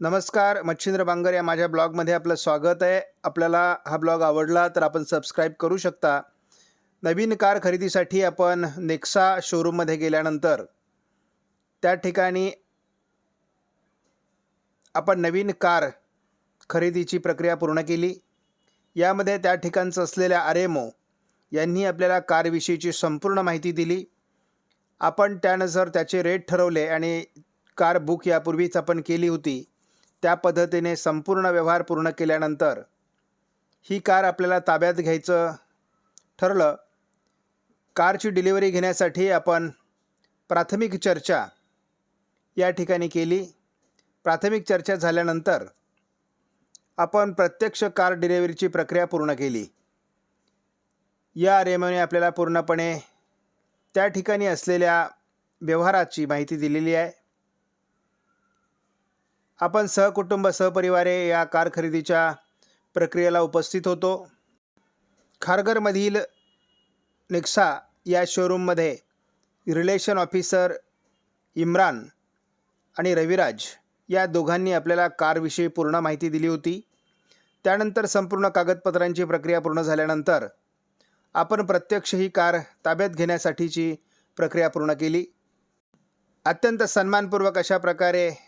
नमस्कार मच्छिंद्र बांगर या माझ्या ब्लॉगमध्ये आपलं स्वागत आहे. आपल्याला हा ब्लॉग आवडला तर आपण सबस्क्राईब करू शकता. नवीन कार खरेदीसाठी आपण नेक्सा शोरूममध्ये गेल्यानंतर त्या ठिकाणी आपण नवीन कार खरेदीची प्रक्रिया पूर्ण केली. यामध्ये त्या ठिकाणचं असलेल्या आरेमो यांनी आपल्याला कारविषयीची संपूर्ण माहिती दिली. आपण त्यानुसार त्याचे रेट ठरवले आणि कार बुक यापूर्वीच आपण केली होती. त्या पद्धतीने संपूर्ण व्यवहार पूर्ण केल्यानंतर ही कार आपल्याला ताब्यात घ्यायचं ठरलं. कारची डिलिव्हरी घेण्यासाठी आपण प्राथमिक चर्चा या ठिकाणी केली. प्राथमिक चर्चा झाल्यानंतर आपण प्रत्यक्ष कार डिलिव्हरीची प्रक्रिया पूर्ण केली. या रेमोने आपल्याला पूर्णपणे त्या ठिकाणी असलेल्या व्यवहाराची माहिती दिलेली आहे. आपण सहकुटुंब सहपरिवारे या कार खरेदीच्या प्रक्रियेला उपस्थित होतो. खारघरमधील नेक्सा या शोरूममध्ये रिलेशन ऑफिसर इम्रान आणि रविराज या दोघांनी आपल्याला कारविषयी पूर्ण माहिती दिली होती. त्यानंतर संपूर्ण कागदपत्रांची प्रक्रिया पूर्ण झाल्यानंतर आपण प्रत्यक्ष ही कार ताब्यात घेण्यासाठीची प्रक्रिया पूर्ण केली. अत्यंत सन्मानपूर्वक अशा प्रकारे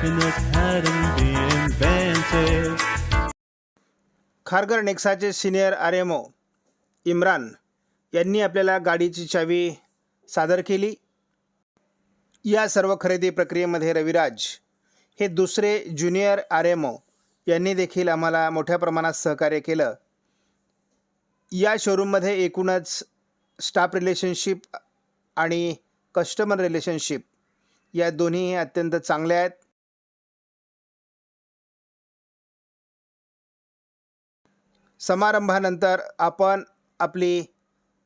Kharghar Kharghar नेक्साचे senior R M O Imran यांनी आपल्याला गाडीची चावी सादर केली. या सर्व खरेदी प्रक्रियेमध्ये रविराज हे दुसरे ज्युनियर आर एम ओ यांनी देखील आम्हाला मोठ्या प्रमाणात सहकार्य केलं. या शोरूममध्ये एकूणच स्टाफ रिलेशनशिप आणि कस्टमर रिलेशनशिप या दोन्ही अत्यंत चांगल्या आहेत. समारंभानंतर आपण आपली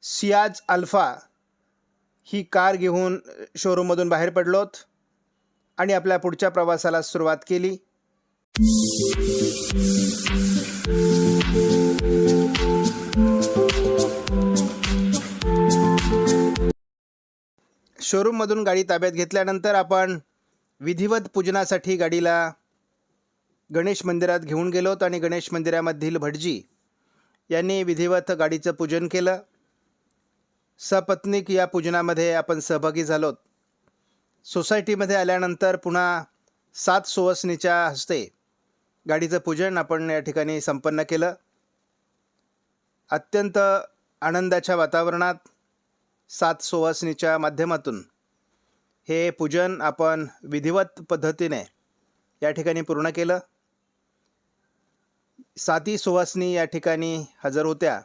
सियाज अल्फा ही कार घेऊन शोरूममधून बाहेर पडलोत आणि आपल्या पुढच्या प्रवासाला सुरुवात केली. शोरूममधून गाडी ताब्यात घेतल्यानंतर आपण विधिवत पूजनासाठी गाडीला गणेश मंदिरात घेऊन गेलोत आणि गणेश मंदिरामधील भटजी यांनी विधिवत गाडीचं पूजन केलं. सपत्नीक या पूजनामध्ये आपण सहभागी झालोत. सोसायटीमध्ये आल्यानंतर पुन्हा सात सुवसनीच्या हस्ते गाडीचं पूजन आपण या ठिकाणी संपन्न केलं. अत्यंत आनंदाच्या वातावरणात सात सुवासनीच्या माध्यमातून हे पूजन आपण विधिवत पद्धतीने या ठिकाणी पूर्ण केलं. साती सुवासनी या ठिकाणी हजर होत्या.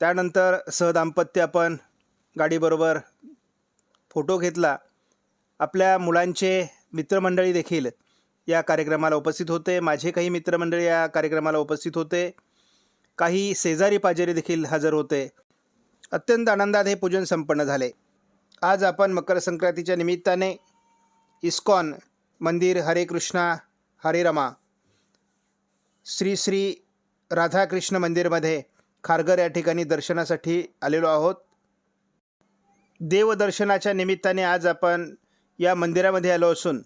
त्यानंतर सहदाम्पत्य आपण गाडीबरोबर फोटो घेतला. आपल्या मुलांचे मित्रमंडळी देखील या कार्यक्रमाला उपस्थित होते. माझे काही मित्रमंडळी या कार्यक्रमाला उपस्थित होते. काही शेजारी पाजेरी देखील हजर होते. अत्यंत आनंदात हे पूजन संपन्न झाले. आज आपण मकर संक्रांतीच्या निमित्ताने इस्कॉन मंदिर हरे कृष्णा हरे रमा श्री श्री राधाकृष्ण मंदिरमध्ये खारघर या ठिकाणी दर्शनासाठी आलेलो आहोत. देवदर्शनाच्या निमित्ताने आज आपण या मंदिरामध्ये आलो असून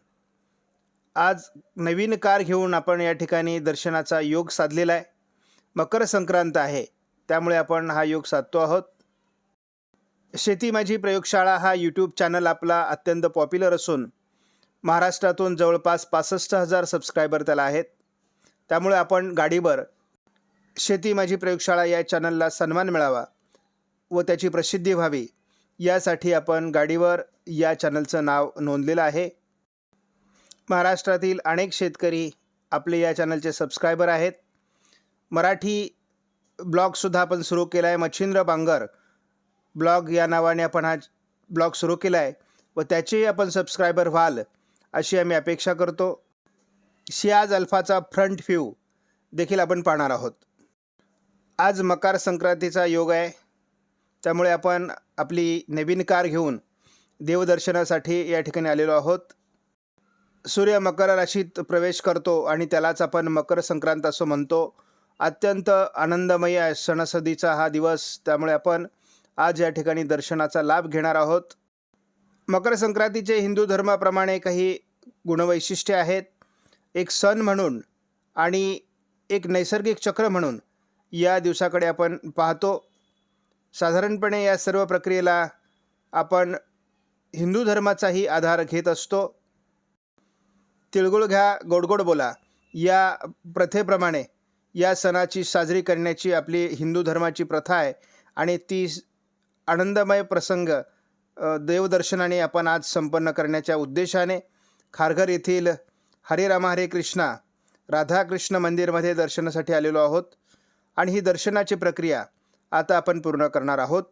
आज नवीन कार घेऊन आपण या ठिकाणी दर्शनाचा योग साधलेला आहे. मकर संक्रांत आहे त्यामुळे आपण हा योग साधतो आहोत. शेती माझी प्रयोगशाळा हा यूट्यूब चॅनल आपला अत्यंत पॉप्युलर असून महाराष्ट्रातून जवळपास पासष्ट हजार सबस्क्रायबर त्याला आहेत. त्यामुळे आपण गाडीवर शेती माझी प्रयोगशाळा या चॅनलला सन्मान मिळावा व त्याची प्रसिद्धी व्हावी यासाठी आपण गाडीवर या चॅनलचं नाव नोंदलेलं आहे. महाराष्ट्रातील अनेक शेतकरी आपले या चॅनलचे सबस्क्रायबर आहेत. मराठी ब्लॉगसुद्धा आपण सुरू केला आहे मच्छिंद्र बांगर ब्लॉग या नावाने आपण हा ब्लॉग सुरू केला आहे व त्याचेही आपण सबस्क्रायबर व्हाल अशी आम्ही अपेक्षा करतो. शियाज अल्फाचा फ्रंट व्ह्यू देखील आपण पाहणार आहोत. आज मकर संक्रांतीचा योग आहे. त्यामुळे आपण आपली नवीन कार घेऊन देवदर्शनासाठी या ठिकाणी आलेलो आहोत. सूर्य मकर राशीत प्रवेश करतो आणि त्यालाच आपण मकर संक्रांत असं म्हणतो. अत्यंत आनंदमय आहे सणासुदीचा हा दिवस. त्यामुळे आपण आज या ठिकाणी दर्शनाचा लाभ घेणार आहोत. मकर संक्रांतीचे हिंदू धर्माप्रमाणे काही गुणवैशिष्ट्ये आहेत. एक सण म्हणून आणि एक नैसर्गिक चक्र म्हणून या दिवसाकडे आपण पाहतो. साधारणपणे या सर्व प्रक्रियेला आपण हिंदू धर्माचाही आधार घेत असतो. तिळगुळ घ्या गोडगोड बोला. या प्रथेप्रमाणे या सणाची साजरी करण्याची आपली हिंदू धर्माची प्रथा आहे आणि ती आनंदमय प्रसंग देवदर्शनाने आपण आज संपन्न करण्याच्या उद्देशाने खारघर येथील हरे रामा हरे कृष्णा राधाकृष्ण मंदिरमध्ये दर्शनासाठी आलेलो आहोत. आणि ही दर्शनाची प्रक्रिया आता आपण पूर्ण करणार आहोत.